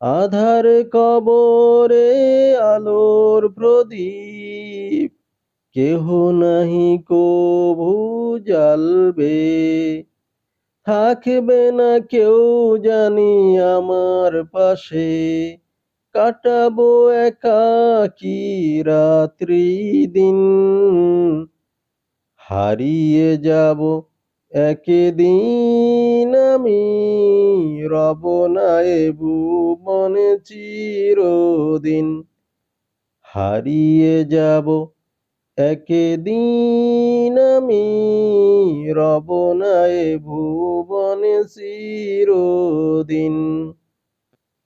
আধার কবরে আলোর প্রদীপ। কেহ নাহি কভু জ্বালবে। থাকবে না কেউ জানি আমার পাশে। কাটাবো একাকি রাত্রি দিন। হারিয়ে যাব একদিন আমি রব নাই ভুবনে চিরদিন হারিয়ে যাব। একদিন আমি রব এ ভুবনে চিরদিন